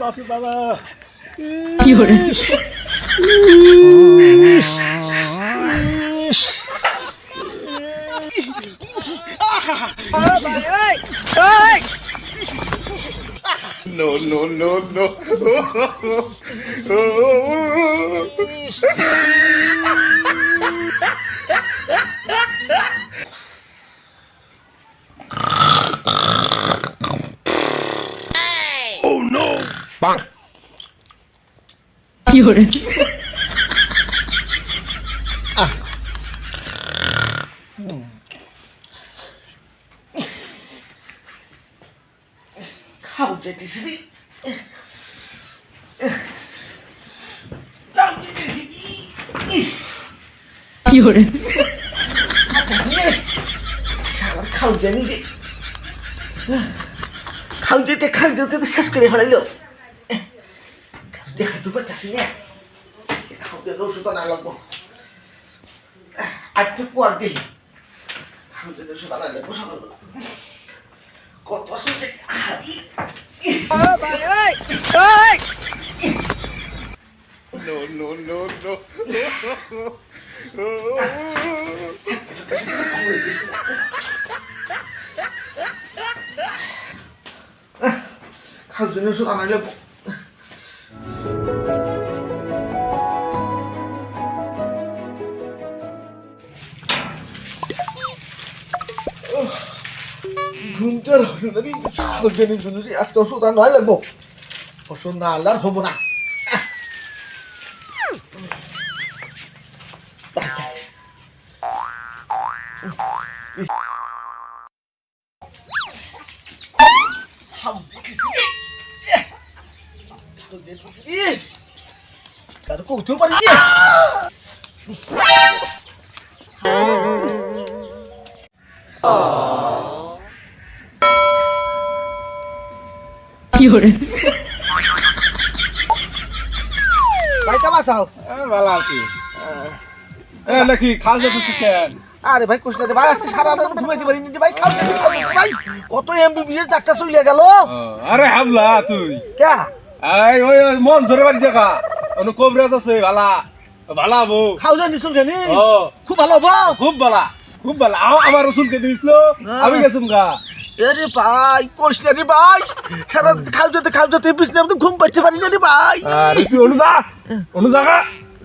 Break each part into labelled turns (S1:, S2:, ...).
S1: বাপরে বাবা
S2: No, no, no, no.
S3: খাও যেতেছি রে খাও যেতেছি খাচ্ছি রে সারা খাও জানি খাও যেতে খাও যেতে শেষ করে ফেলাইলো। পাচ্ছি না খাও যেতে ওষুধ আনা লাগবো আজ তো পোয়ার দিই খাও যেতে ওষুধ আনা লাগবো সকালবেলা কত ওষুধ হাবি
S2: No, no, no, no.
S3: খাওয়ার জন্য ওষুধ আনা লাগবো ঘুমটার হলো না রে? খাওয়ার জন্য শুনেছি আজকে ওষুধ আর নয় লাগবো। ওষুধ না আনলে হব না। কারও কৌতেও পারি রে ভাই কেমন আছো?
S1: ভালো আছি। এ নাকি খাল যেতেছি কেন?
S3: আরে ভাই কুছ ভাই আজকে সারা রাত ঘুমাইতে পারিনি ভাই খাও দেখি ভাই। কত এমবিবিএস ডাক্তার চলে গেল।
S1: আরে হাবলা তুই।
S3: কে?
S1: এই ওই ওই মন ঝরে বাড়ি জায়গা অনু কবরাজ আছে ভালা। ভালা বউ।
S3: খাও জানি শুন জানি? খুব ভালো
S1: খুব ভালা খুব ভালা। আমার রসুলকে দিয়েছিল। আমি গেছিলাম গা।
S3: আরে ভাই কোষ না রে ভাই। সারা খাও যেতে খাও যেতে বিছনা আমি ঘুম পাইতে পারি না রে ভাই।
S1: আরে তুই অনু যা অনু জাগা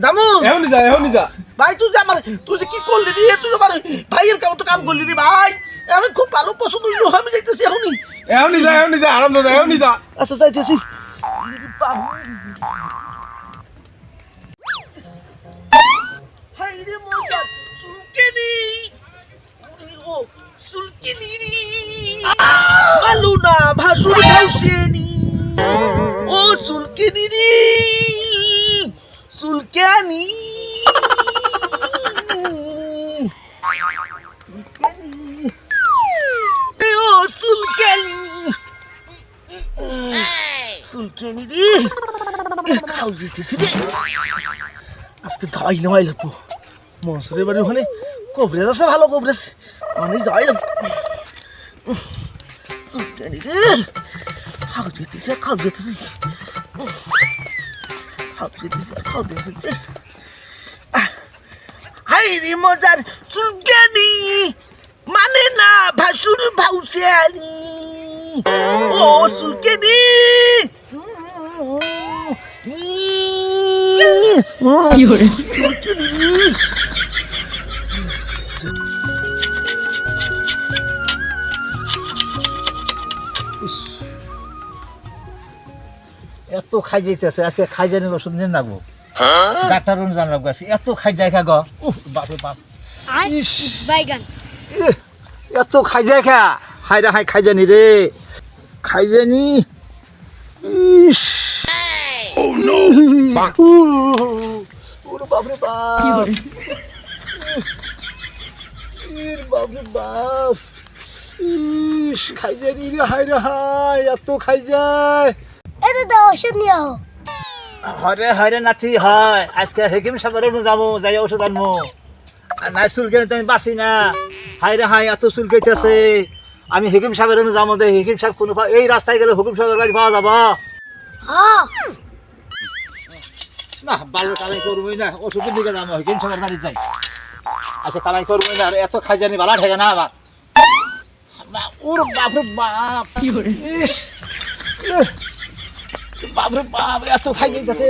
S3: জামু।
S1: এখনই যা এখনই যা।
S3: ভাই তুই যে আমার তুই যে কি করলি রে? তুই আমার ভাইয়ের কাম তো কাম করলি রে ভাই। আমি খুব ভালো পছন্দ হইল আমি যাইতেছি এখনই।
S1: এখনই যা এখনই যা আরাম দাদা এখনই যা।
S3: আচ্ছা যাইতেছি। হাই রে মজা চুলকেনি ও চুলকেনি রে। আলু না ভাউসেনি ও চুলকেনি রে চুলকানি ও চুলকানি চুলকানি রে। খাও দিতেছি রে। আজকে দাওয়াই নেওয়াই লাগবো। মনসুরের বাড়ি ওখানে কবরেজ আছে, ভালো কবরেজ। মানে যাওয়াই চুলকানি রে দিতেছি আর খাও খাও দিতেছি আর খাও দিতেছি রে হাই রে মজার চুলকানি মানে না ভাসুর ভাউসিয়ানি ও চুলকানি
S4: এত খাই যাইতেছে আজকে খাই জানি ওষুধ নিয়ে নাগবো। ডাক্তার জান লাগবো আজকে। এত খাই যায় খা গ। উহ, বাপরে বাপ। এত খাই যায় খা। হাই রে হাই খাই জানি রে। খাই জানি। ইস। ওরে বাপরে বাপ। ইর বাপরে বাপ। ইস খাই জানি রে হাই রে হাই এত খাই যায়।
S5: এটা তো ওষুধ নিয়ে
S4: হরে হরে নাতি হয় আজকে হেকিম সাহেবের যাব যাই ওষুধ আনব আর নাই চুল কেনে তুমি বাঁচি না। হাই রে হাই এত চুল কেটেছে আমি হেকিম সাহেবের যাব দে হেকিম সাহেব কোনো এই রাস্তায় গেলে হুকুম সাহেবের বাড়ি পাওয়া যাব। না ভালো কামাই করবোই না ওষুধের দিকে যাব হেকিম সাহেবের বাড়ি যাই। আচ্ছা কামাই করবোই না আর এত খাই জানি ভালো ঠেকে না আবার ওর বাপরে বাপ ইহ, বাপরে বাপ, এত খাই যাইতেছে।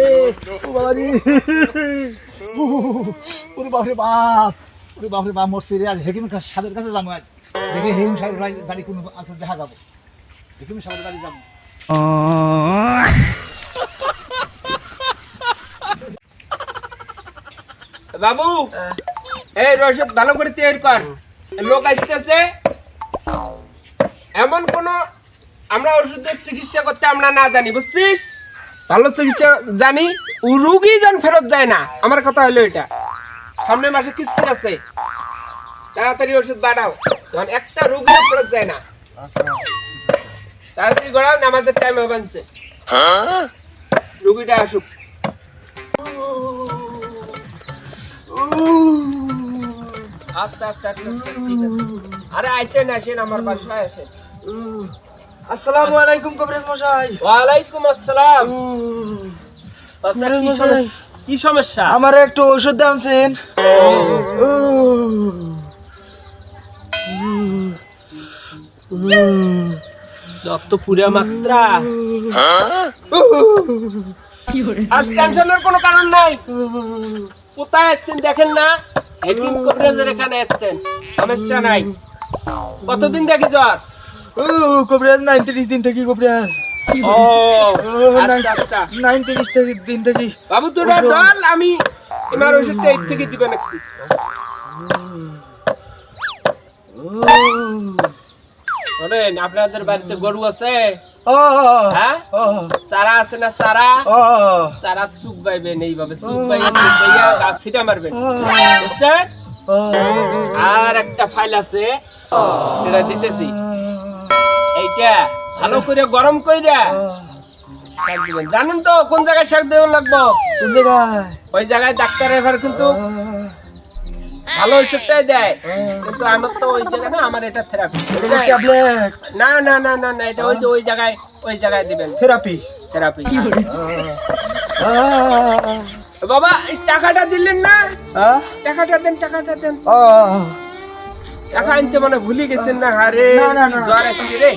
S4: ও বাবা ওরে বাপরে বাপ ওরে বাপরে বাপ রে আজ। হেকিম সাহেবের কাছে যাব আজ। দেখি হেকিম সাহেবের কোনো আছে, দেখা যাব। হেকিম সাহেবের বাড়ি যাব।
S6: বাবু, এই রসদ ভালো করে তৈরি কর। লোক আসতেছে। এমন কোন আমরা ওষুধের চিকিৎসা করতে আমরা না জানি, বুঝছিস? ভালো চিকিৎসা জানি রুগী যেন ফেরত যায় না। আমার কথা হলো এটা। সামনের মাসে কিস্তি আছে। তাড়াতাড়ি ওষুধ বাড়াও। যখন একটা রুগী ফেরত যায় না। তাড়াতাড়ি গড়াও নামাজের টাইম বানছে রুগীটা আসুক। আচ্ছা আচ্ছা আচ্ছা, আচ্ছা, আরে আইছেন আসেন আমার বাসায় আসেন
S3: আসসালামু আলাইকুম কবিরাজ মশাই।
S6: ওয়ালাইকুম আসসালাম। আচ্ছা, কি সমস্যা- কি সমস্যা?
S3: আমার একটু ঔষধ দামছেন
S6: যত পুরা মাত্রা। আর টেনশনের কোনো কারণ নাই। কোথায় যাচ্ছেন দেখেন না? হেকিম কবিরাজের এখানে যাচ্ছেন সমস্যা নাই। কতদিন দেখি জ্বর?
S3: কবিরাজ নাইনত্রিশ দিন থেকে কবিরাজ।
S6: ও আচ্ছা আচ্ছা।
S3: থেকে দিন থেকে
S6: বাবু তোরা ডল আমি ওষুধটা এর থেকে দিবে নাকি? শোনেন আপনাদের বাড়িতে গরু আছে?
S3: ও।
S6: হ্যাঁ? আছে না
S3: ও।
S6: চারা চুপ বাইবেন এইভাবে চুপ বাইয়া চুপ বাইয়া গাছ ছিটা মারবেন বুঝছেন? আর একটা ফাইল আছে সেটা দিতেছি। এইটা ভালো করে গরম কইরা। জানেন তো কোন জায়গায় শাক দেওয়া লাগবো?
S3: কোন জায়গায়?
S6: ওই জায়গায় ডাক্তার এবার কিন্তু ভালো ওষুধটাই দেয়। কিন্তু আমার তো ওই জায়গায় না আমার এটা থেরাপি না না না না না এটা ওই যে ওই জায়গায় ওই জায়গায় দিবেন।
S3: থেরাপি
S6: থেরাপি বাবা টাকাটা দিলেন না? টাকাটা দেন টাকাটা দেন। টাকা আনতে মানে ভুলে গেছেন না? আরে
S3: না, না, না।
S6: জ্বর আসছে রে।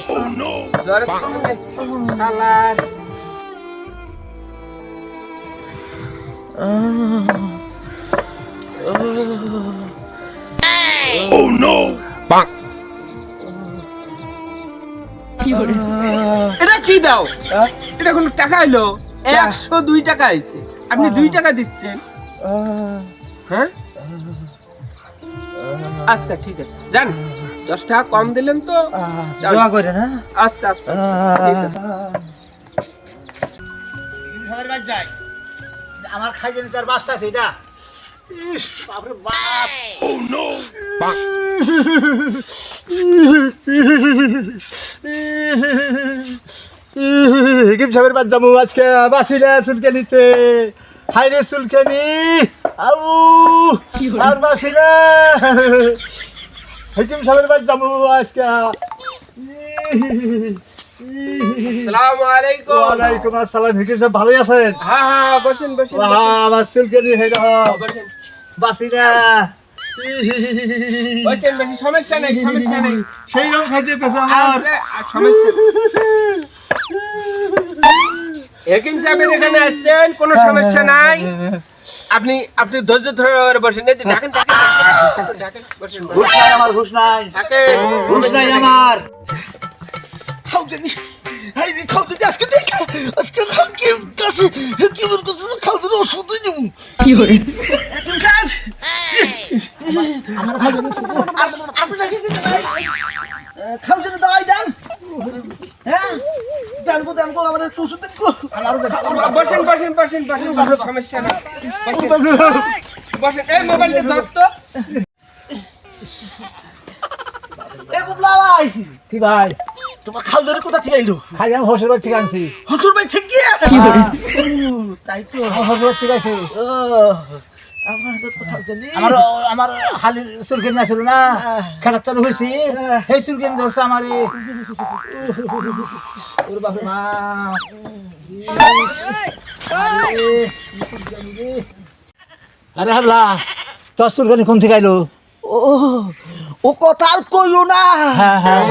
S6: জ্বর আসছে রে। শালার। এটা কি দাও? এটা কোনো টাকা এলো একশো দুই টাকা আইছে আপনি দুই টাকা দিচ্ছেন। হ্যাঁ? আচ্ছা ঠিক আছে। জান দশ টাকা কম দিলেন তো।
S3: দোয়া করে না
S6: আচ্ছা আচ্ছা।
S4: বাড়ি যাই। আমার খাই জানি তার বাস্তা আছে এটা। ইস বাপরে বাপ। হেকিম সাহেবের বাদ যাব আজকে বাসি না চুলকানিতে হাই রে চুলকানি। আউ আর বাসি না। হেকিম সাহেবের বাদ যাব আজকে।
S6: আসসালামু আলাইকুম।
S4: ওয়ালাইকুম আসসালাম। হেকিম সাহেব ভালোই আছেন?
S6: হ্যাঁ হ্যাঁ বসেন বসেন।
S4: বাহ, আমার চুলকানি হয়ে
S6: বসেন।
S4: বাসি না।
S6: সমস্যা নেই সমস্যা নেই।
S4: সেই রকম খাই যেতেছে আমার।
S6: সমস্যা। হেকিম সাহেবের এখানে আছেন কোনো সমস্যা নাই। আপনি আপনি ধৈর্য ধরে বসেন। এই ডাকেন বসেন।
S4: ঘুষ নাই আমার ঘুষ নাই। ঘুষ নাই আমার।
S3: খাও জানি হাই রে খাও জানি আজকে দেখ আজকে খাও কি কাছে কি বল কাছে খাও জানি ওষুধ দিই কি করে একদম সাহেব
S4: আমার খাই জানি
S3: আপনাকে কিন্তু নাই আহ, খাও জানি দাওয়াই দেন। হ্যাঁ? দেন গো দেন গো আমার একটু ওষুধ দেন। গো
S6: বসেন বসেন বসেন বসেন কোনো সমস্যা নেই। বসেন। এই মোবাইলটা ধর তো।
S3: এ বুবলা ভাই।
S4: কি ভাই?
S3: তোমার খাও জানি কোথা থেকে আইলো?
S4: খাই আমি হসুর বাচ্চা আনছি।
S3: হসুর ভাই ঠিক কি তাই তো।
S4: হসুর বাচ্চা আছে
S3: ও, আমার খাও
S4: আমার আমার হালির চুলকেন ছিল না। খেলা চালু হয়েছে সেই চুলকেন ধরছে আমার। আরে হাবলা তোর চুলকানি কোন থেকে আইলো?
S3: ও কথা আর কইও না।
S4: হ্যাঁ হ্যাঁ।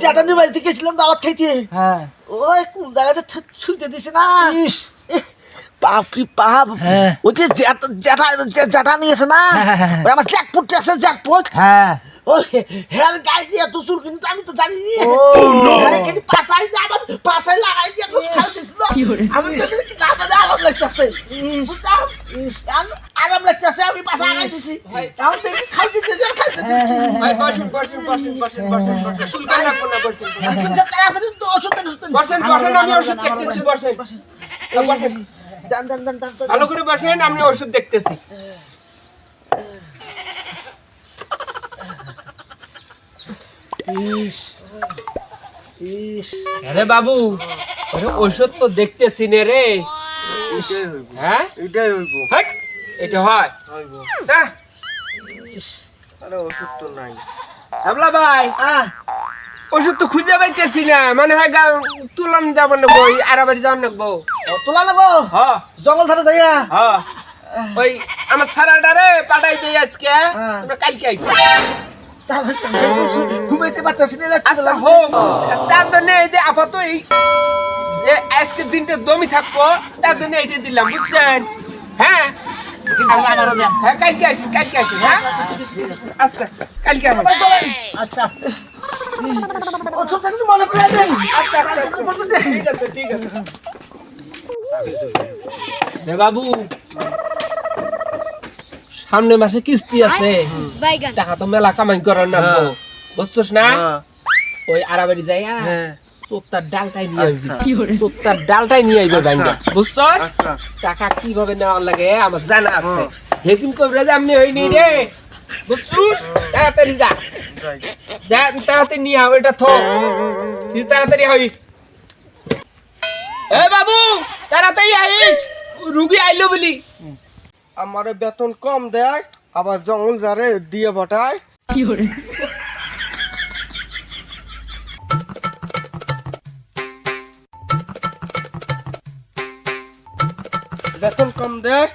S3: জ্যাঠানির বাড়িতে গেছিলাম দাওয়াত খাইতে।
S4: হ্যাঁ।
S3: ওই কোন জায়গাতে ছুঁইতে দিছে না। বাপ কি বাপ?
S4: হ্যাঁ।
S3: ওই যে জ্যাঠা জ্যাঠা নিয়েছে না?
S4: হ্যাঁ, হ্যাঁ।
S3: ওই আমার জ্যাকপট আছে জ্যাকপট।
S4: হ্যাঁ।
S3: হেয়ার গাই দিয়ে চুল কিন্তু আমি তো জানি নি। কিন্তু পাশাই দিয়ে আমার পাশাই লাগাই দিয়ে একটু আমি তো না মানে আরাম লাগতেছে। আরাম লাগতেছে আমি পাশা আগাই দিছি। এখন দেখি খাই দিতেছি আর খাই দিতেছি
S6: বসেন বসেন বসেন বসেন বসেন বসেন। চুলকানি রাখব না বসেন।
S3: কিন্তু তাড়াতাড়ি তো ওষুধ দেন ওষুধ দেন।
S6: বসেন বসেন আমি ওষুধ দেখতেছি বসেন। বসেন। ভালো করে বসেন আমি ওষুধ দেখতেছি। আরে বাবু আরে ওষুধ তো দেখতেছি নে রে। হ্যাঁ?
S1: এটাই হইব।
S6: হাট এটা হয়। না
S1: আরে ওষুধ তো নাই।
S6: হাবলা ভাই
S3: আহ,
S6: ওষুধ তো খুঁজে পাইতেছি না। মানে হয় গা তুলান যাব না বই আরাবাড়ি যাওয়ার নাকবো।
S3: তোলা লাগবো?
S6: হ।
S3: জঙ্গল ধারে যাইয়া?
S6: ওই আমার সারাটারে পাঠাই দেই আজকে।
S3: হ্যাঁ।
S6: কালকে আইছি।
S3: ঘুমাইতে পারতেছি না
S6: আচ্ছা হোক। তার জন্য এই যে আপাতত এই যে আজকের দিনটা দমি থাকব তার জন্য এইটা দিলাম বুঝছেন? হ্যাঁ? হ্যাঁ কালকে আসেন কালকে আসেন হ্যাঁ? আচ্ছা কালকে আসেন।
S4: আচ্ছা।
S3: মনে করে দেন
S6: আচ্ছা আচ্ছা। ঠিক আছে ঠিক আছে। বাবু। সামনে মাসে কিস্তি আছে। টাকা তো মেলা কামাই করার না বুঝছস না? ওই আরাবাড়ি যাই চোত্তার ডালটাই নিয়ে আসবি চোত্তার ডালটাই নিয়ে আইবে বুঝছস?
S1: আচ্ছা।
S6: টাকা কীভাবে নেওয়ার লাগে আমার জানা আছে। হেকিম কবরে যে আমি হইনি রে। বুঝছুস? তাড়াতাড়ি যা। যা তাড়াতাড়ি নিয়ে আও এটা থো। তুই তাড়াতাড়ি হই এ বাবু! তাড়াতাড়ি আইস রুগী আইলো বলি।
S1: আমারে বেতন কম দেয় আবার জঙ্গল যারে দিয়ে পাঠায় বেতন কম দেয়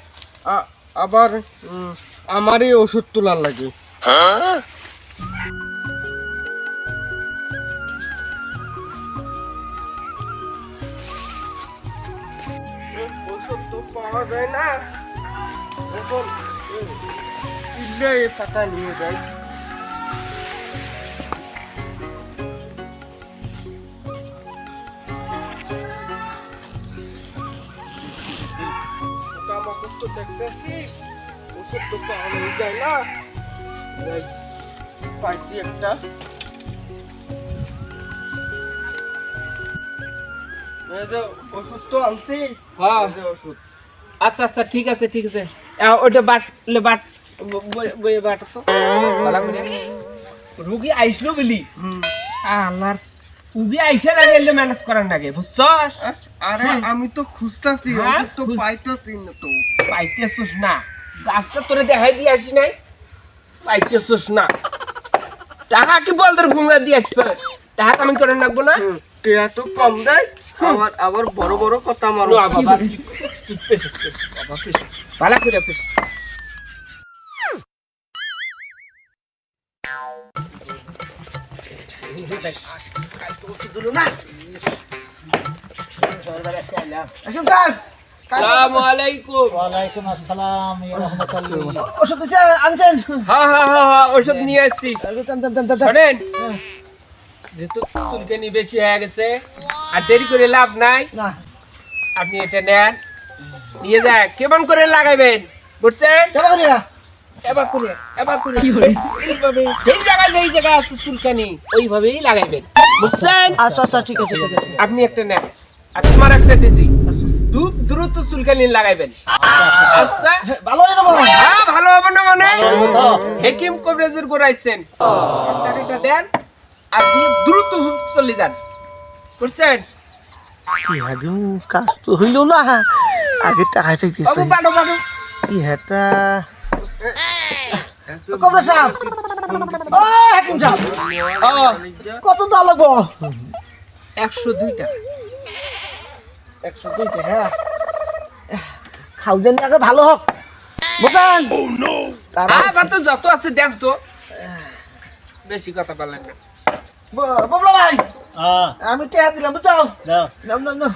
S1: আবার উম, আমারই ওষুধ তোলার লাগে। ওষুধ তো পাওয়া যায় না। এখন কিনলে টাকা নিয়ে যায় দেখতেছি ওষুধ তো পাওয়া যায় না পাইছি একটা। ওষুধ তো আনছি।
S6: হ্যাঁ।
S1: ওষুধ।
S6: আচ্ছা আচ্ছা ঠিক আছে ঠিক আছে। ওটা বাটলে বাট ব- ব- বইয়ে বাট তো। রুগী আইসলো বলি। আল্লাহর রুগী আইসে লাগে এলে ম্যানেজ করার লাগে বুঝছস?
S1: আরে আমি তো খুঁজতাছি
S6: হ্যাঁ,
S1: তো পাইতাছি না তো।
S6: পাইতেছিস না। গাছটা তোরে দেখাই দিয়ে আসি নাই। পাইতেছিস না। টাকা কি বল তোর ভুঙ্গা দিয়ে আসবে টাকা আমি করে রাখব না?
S1: টিয়া তো কম দেয়। আবার আবার বড় বড় কথা মারো।
S6: ভালো করে
S3: ওষুধ
S6: হ্যাঁ হ্যাঁ হ্যাঁ হ্যাঁ নিয়ে আসছি। যেহেতু চুলকানি বেশি হয়ে গেছে আর দেরি করে লাভ নাই। আপনি এটা নেন। নিয়ে যান কেমন করে লাগাইবেন বুঝছেন? এবার করে এবার করে। এইভাবে যেই জায়গায় যেই জায়গায় আছে চুলকানি ওইভাবেই লাগাইবেন। বুঝছেন?
S3: আচ্ছা আচ্ছা ঠিক আছে ঠিক আছে।
S6: আপনি একটা নেন। আর তোমার একটা দিছি। দ্রুত চুলকানি লাগাইবেন। আচ্ছা
S3: ভালো হয়ে যাব।
S6: হ্যাঁ ভালো হবে না মানে? হেকিম কবরেজের গোড়াইছেন। টাকাটা দেন। আর দিয়ে দ্রুত চলে যান। বুঝছেন
S3: কি হাগু কাজ তো হইল না আগে টাকা চাইতেছে। কি হেটা। কবরে সাহেব। ও হাকিম সাহেব। কত দাম লাগবো?
S6: একশো দুই টাকা
S3: একশো দুই টাকা খাওয়া আগে ভালো হোক। বুঝলেন তারা
S6: তো যত আছে দেখ তো। বেশি কথা বললেন না।
S3: ব- ববলা ভাই।
S4: হ্যাঁ,
S3: আমি টাকা দিলাম। নাম নাম নাম।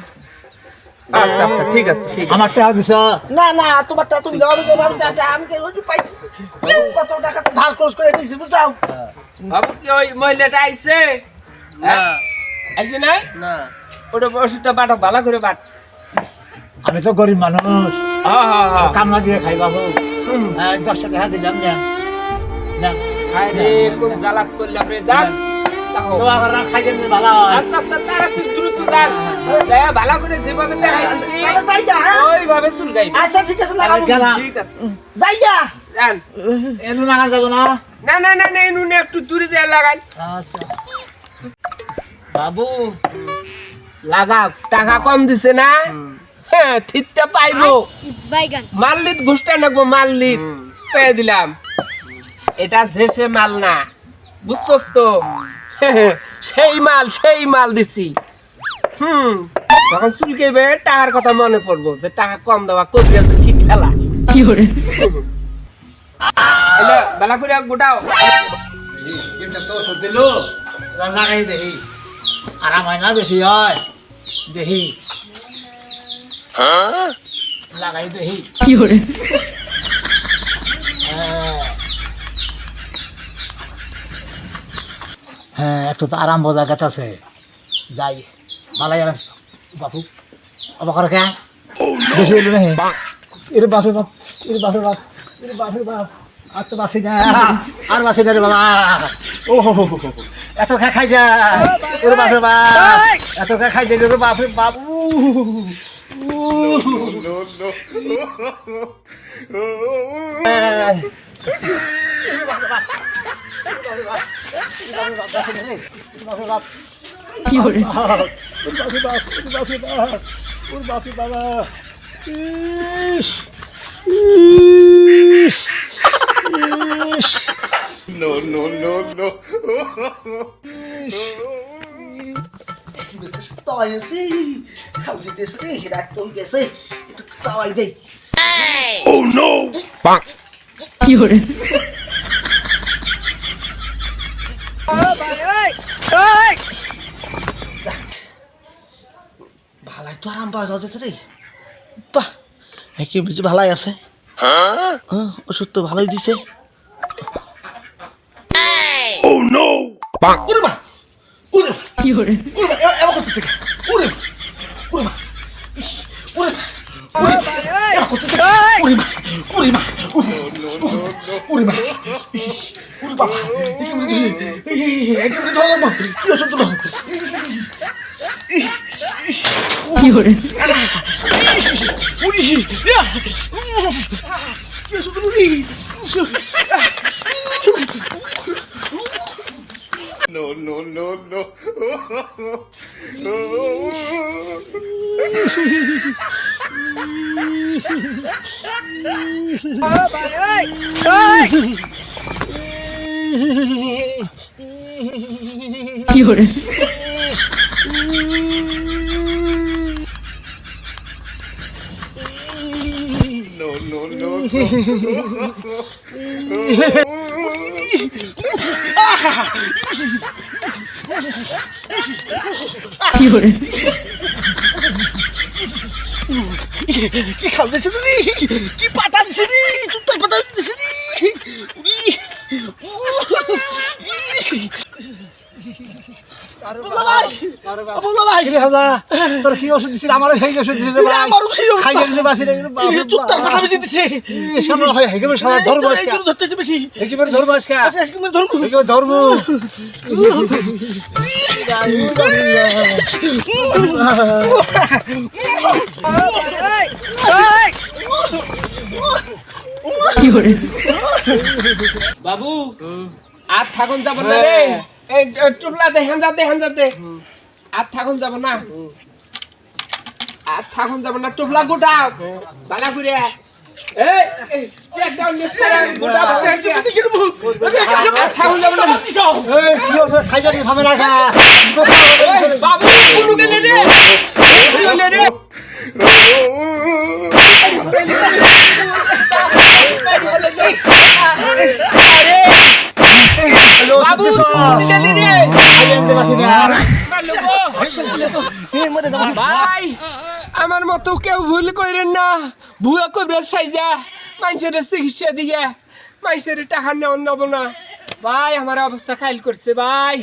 S6: আচ্ছা আচ্ছা ঠিক আছে ঠিক আছে।
S4: আমার টাকা দিছ।
S3: না না তোমার টাকা তুমি দাও আমি দেবো আমি ওই যে পাইছি। কত টাকা তো ধার খরচ করে দিয়েছি বুঝছ
S6: বাবু কি ওই মহিলাটা আইছে? হ্যাঁ? আইছে না না। ওটা ওষুধটা বাটা ভালো করে বাট।
S4: আমি তো গরিব মানুষ। কামলা দিয়ে খাই বাবু। হ্যাঁ, দশটা টাকা দিলাম না না
S6: হায় রে কোন জ্বালাত করলাম রে যাক।
S4: তো আবার খাই দিলে ভালো হয়।
S6: আস্তে আস্তে তারা তুই দ্রুত যাক যায়া ভালো করে যেভাবে দেখাইতেছি
S3: তাহলে যাই যা
S6: ওইভাবে চুলকাই
S3: আচ্ছা ঠিক আছে লাগাবো।
S4: গেলাম
S6: ঠিক আছে।
S3: যাই যা।
S6: যান।
S4: এমনি লাগান যাব না?
S6: না না না না এই একটু দূরে যায় লাগাই
S4: আচ্ছা।
S6: বাবু লাগা টাকা কম দিছে না? হ্যাঁ ঠিকটা পাইবো। মাল্লিত ঘুষটা নাকবো মাল্লিত। পেয়ে দিলাম। এটা ঝেসে মাল না। বুঝছস তো? সেই মাল সেই মাল দিছি। হুম যখন চুলকেবে টাকার কথা মনে পড়ব যে টাকা কম দেওয়া করবি আছে কি খেলা এলে বেলা করে গোটাও
S4: তো লাগাই দেখি আরাম হয় না বেশি হয় দেখি লাগাই দেখি হ্যাঁ। হ্যাঁ একটু তো আরাম বোঝা গেছে যাই ভালাই আরাম বাপু অবাক কে? বেশি হইল না এর বাপরে বাপ এর বাপরে বাপ এর বাপরে বাপ। আর তো বাসি না আর বাসি না রে বাবা। ও হো হো। এত খা খাই যা ওরে বাপরে বাপ এত খা খাই যা রে বাপরে
S2: no, no.
S5: কি করে
S4: ওর বাপ ওর বাপরে বাপ ওর বাপরে বাবা ইস ইস ইস
S2: No, no, no, no.
S3: তাওয়াইছি খাও দিতেছে রে রাত তো গেছে একটু তাওয়াই দেই
S5: কি করে
S3: ভালাই তো আরাম পাওয়া যাচ্ছে রে। বাহ কি বুঝি ভালাই আছে? হ্যাঁ? ওষুধ তো ভালোই দিছে। উরে মা উরে মা,
S5: কি করে
S3: উরে মা, এবার করতেছে কে? উরে মা, উরে মা, এবার করতেছে? উরে মা, উরে মা, উরে মা, উরে বাবা, এই, এই, এই, একেবারে ধরলাম না, কি ওষুধ দিলো?
S5: কি করে
S3: উরি, ইয়া, কি ওষুধ দিলো রে?
S2: No, no, no, no.
S5: কি করে
S2: No, no, no.
S5: কি করে
S3: কি খাও দিছে রে? কি পাতা দিছে রে? চুট্টার পাতা দিছে রে? উরি, উহ, ববলা ভাই, ববলা ভাই,
S4: কিরে হামলা তোর কি ওষুধ দিছিস আমারও সেই ওষুধ দিছিস
S3: আমারও ওষুধ।
S4: দিতে
S3: বেশি দিছে।
S4: সামনে হয় হেগে সারা ধর্ম
S3: এই
S4: আজকে
S3: ধরতেছে বেশি।
S4: হেগে ধর্ম আজকে।
S3: আচ্ছা, আজকে মেরে ধরবো।
S4: হেগে ধর্ম।
S5: কি করে
S6: বাবু আর থাকুন যাব না রে। এই টুকলা দে হেন যাতে হেন যাতে আর থাকুন যাব না আর থাকুন যাব না টুকলা গোটাও বালা করে গোটা আর ভাই আমার মতো কেউ ভুল করেন না। ভুয়া কবরা সাইজা। মানুষের চিকিৎসা দিয়ে। মানুষের টাকা নেওয়ার নেব না। ভাই আমার অবস্থা খাইল করছে ভাই।